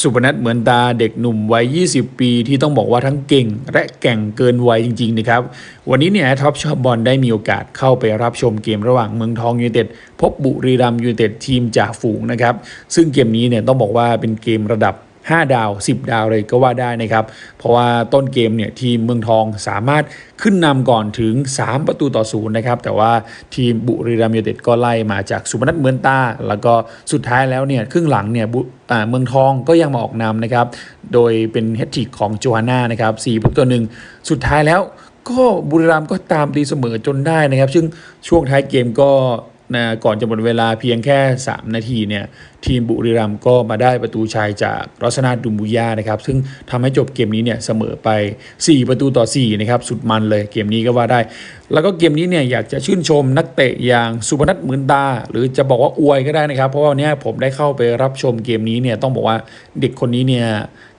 สุพนัทเหมือนตาเด็กหนุ่มวัย 20 ปีที่ต้องบอกว่าทั้งเก่ง และแก่งเกินวัยจริง ๆ นะครับ วันนี้เนี่ยท็อปชอบบอลได้มีโอกาสเข้าไปรับชมเกมระหว่างเมืองทองยูเนเต็ดพบบุรีรัมยูเนเต็ดทีมจ่าฝูงนะครับ ซึ่งเกมนี้เนี่ยต้องบอกว่าเป็นเกมระดับ 5 ดาว 10 ดาวเลยก็ว่าได้นะครับ เพราะว่าต้นเกมเนี่ยทีมเมืองทองสามารถขึ้นนำก่อนถึง 3 ประตูต่อศูนย์นะครับ แต่ว่าทีมบุรีรัมย์ยูไนเต็ดก็ไล่มาจากสุพนัทเมือนตา แล้วก็สุดท้ายแล้วเนี่ยครึ่งหลังเนี่ยบุเมืองทองก็ยังมาออกนำนะครับ โดยเป็นเฮตทริกของโจฮาน่านะครับ4ประตูหนึ่งสุดท้ายแล้วก็บุรีรัมย์ก็ตามตีเสมอจนได้นะครับ ซึ่งช่วงท้ายเกมก็ นะก่อนจะหมดเวลาเพียงแค่ 3 นาทีเนี่ยทีมบุรีรัมย์ก็มาได้ประตูชัยจากรัชนาดุมบุยานะครับซึ่งทำให้จบเกมนี้เนี่ยเสมอไป 4 ประตูต่อ4นะครับสุดมันเลยเกมนี้ก็ว่าได้ แล้วก็เกมนี้เนี่ยอยากจะชื่นชมนักเตะอย่างสุพนัทเหมือนตา หรือจะบอกว่าอวยก็ได้นะครับ เพราะว่าวันนี้ผมได้เข้าไปรับชมเกมนี้เนี่ยต้องบอกว่าเด็กคนนี้เนี่ย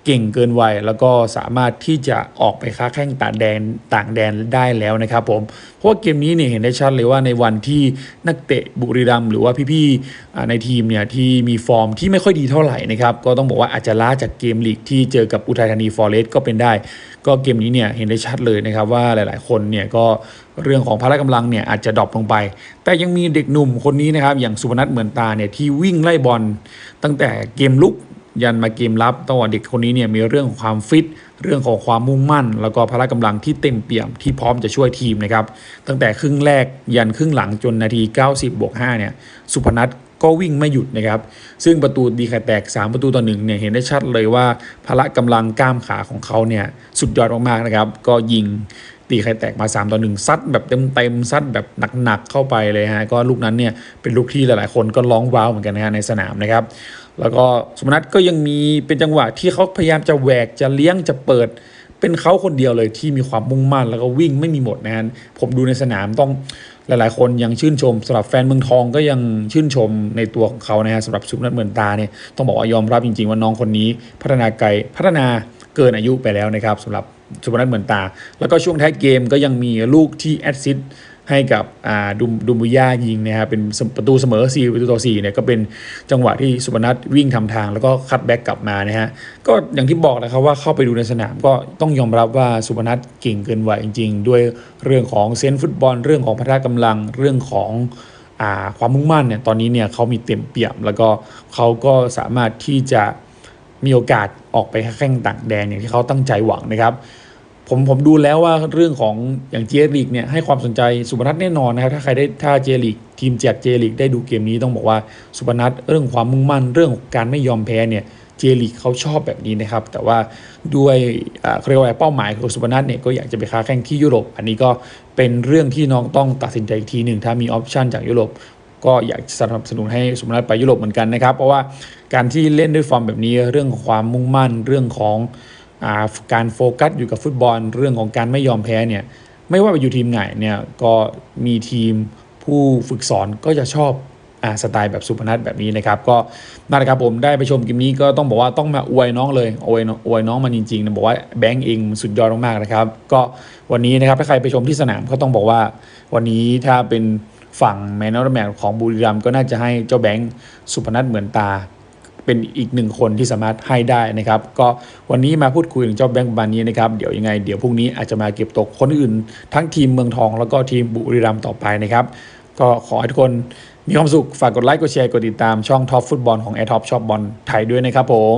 เก่งเกินวัยแล้วก็สามารถที่จะออกไปค้าแข่งต่างแดนต่างแดนได้แล้วนะครับผมเพราะว่าเกมนี้เนี่ยเห็นได้ชัดเลยว่าในวันที่นักเตะบุรีรัมย์หรือว่าพี่ๆในทีมเนี่ยที่มีฟอร์มที่ไม่ค่อยดีเท่าไหร่นะครับก็ต้องบอกว่าอาจจะล้าจากเกมลีกที่เจอกับอุทัยธานีฟอร์เรสก็เป็นได้ ก็เกมนี้เนี่ยเห็นได้ชัดเลยนะครับว่าหลายๆ คนเนี่ยก็เรื่องของพละกำลังเนี่ยอาจจะดรอปลงไป แต่ยังมีเด็กหนุ่มคนนี้นะครับอย่างสุพนัทเหมือนตาเนี่ยที่วิ่งไล่บอลตั้งแต่เกมลุก ยันมาเกมรับต้องบอกว่าเด็กคนนี้เนี่ยมีเรื่องของความฟิต เรื่องของความมุ่งมั่น แล้วก็พละกำลังที่เต็มเปี่ยมที่พร้อมจะช่วยทีมนะครับ ตั้งแต่ครึ่งแรกยันครึ่งหลังจนนาที 90บวก5เนี่ยสุพนัทก็วิ่งไม่หยุดนะครับ ซึ่งประตูดีไข่แตก 3 ประตูต่อหนึ่งเนี่ยเห็นได้ชัดเลยว่าพละกำลังกล้ามขาของเขาเนี่ยสุดยอดมากๆนะครับ ก็ยิง ตีไข่แตกมา3ต่อ1ซัดแบบเต็มๆซัดแบบหนักๆเข้าไปเลยฮะก็ลูกนั้นเนี่ยเป็นลูกที่หลายๆ คนก็ร้องว้าวเหมือนกันนะฮะในสนามนะครับ แล้วก็สุพนัทก็ยังมีเป็นจังหวะที่เขาพยายามจะแหวกจะเลี้ยงจะเปิดเป็นเขาคนเดียวเลยที่มีความมุ่งมั่นแล้วก็วิ่งไม่มีหมดนะฮะผมดูในสนามต้องหลาย ๆ คนยังชื่นชมสำหรับแฟนเมืองทองก็ยังชื่นชมในตัวของเขานะฮะสำหรับสุนัทเหมือนตาเนี่ยต้องบอกว่ายอมรับจริง ๆ ว่าน้องคนนี้พัฒนาไกลพัฒนาเกินอายุไปแล้วนะครับสำหรับ สุพนัทเหมือนตา แล้วก็ช่วงท้ายเกมก็ยังมีลูกที่แอดซิสต์ให้กับดุมดุมบุย่ายิงนะครับเป็นประตูเสมอ4ประตูต่อ4เนี่ยก็เป็นจังหวะที่สุพนัทวิ่งทำทางแล้วก็คัดแบ็กกลับมานะฮะก็อย่างที่บอกนะครับว่าเข้าไปดูในสนามก็ต้องยอมรับว่าสุพนัทเก่งเกินวัยจริง ๆ ด้วยเรื่องของเซนส์ฟุตบอล เรื่องของพัฒนากำลังเรื่องของอความมุ่งมั่นเนี่ยตอนนี้เนี่ยเขามีเต็มเปี่ยม แล้วก็เขาก็สามารถที่จะ มีโอกาสออกไปแข่งต่างแดนอย่างที่เขาตั้งใจหวังนะครับ ผมผมดูแล้วว่าเรื่องของอย่างเจลีกเนี่ยให้ความสนใจสุพนัทแน่นอนนะครับ ถ้าใครได้ถ้าเจลีกทีมจากเจลีกได้ดูเกมนี้ต้องบอกว่าสุพนัทเรื่องความมุ่งมั่นเรื่องการไม่ยอมแพ้เนี่ยเจลีกเขาชอบแบบนี้นะครับ แต่ว่าด้วยอ่าเขาเรียกว่าเป้าหมายของสุพนัทเนี่ยก็อยากจะไปค้าแข่งที่ยุโรป อันนี้ก็เป็นเรื่องที่น้องต้องตัดสินใจอีกทีหนึ่งถ้ามีออปชันจากยุโรป ก็อยากสนับสนุนให้สุพนัทไปยุโรปเหมือนกันนะครับ เพราะว่าการที่เล่นด้วยฟอร์มแบบนี้เรื่องของความมุ่งมั่นเรื่องของอการโฟกัสอยู่กับฟุตบอล เรื่องของการไม่ยอมแพ้เนี่ยไม่ว่าไปอยู่ทีมไหนเนี่ยก็มีทีมผู้ฝึกสอนก็จะชอบอาสไตล์แบบสุพนัทแบบนี้นะครับ ก็นั่นแหละครับผมได้ไปชมเกมนี้ก็ต้องบอกว่าต้องมาอวยน้องเลยอวยน้องอวยน้องมันจริงๆนะบอกว่าแบงก์เองสุดยอดมากๆนะครับ ก็วันนี้นะครับถ้าใครไปชมที่สนามก็ต้องบอกว่าวันนี้ถ้าเป็น ฝั่งแมนนอร์แมนของบุรีรัมย์ก็น่าจะให้เจ้าแบงค์สุพนัทเหมือนตา เป็นอีกหนึ่งคนที่สามารถให้ได้นะครับ ก็วันนี้มาพูดคุยถึงเจ้าแบงค์บานนี้นะครับเดี๋ยวยังไงเดี๋ยวพรุ่งนี้อาจจะมาเก็บตกคนอื่น ทั้งทีมเมืองทองแล้วก็ทีมบุรีรัมย์ต่อไปนะครับ ก็ขอให้ทุกคนมีความสุขฝากกดไลค์กดแชร์กดติดตามช่องท็อปฟุตบอลของแอร์ท็อปชอบบอลไทยด้วยนะครับผม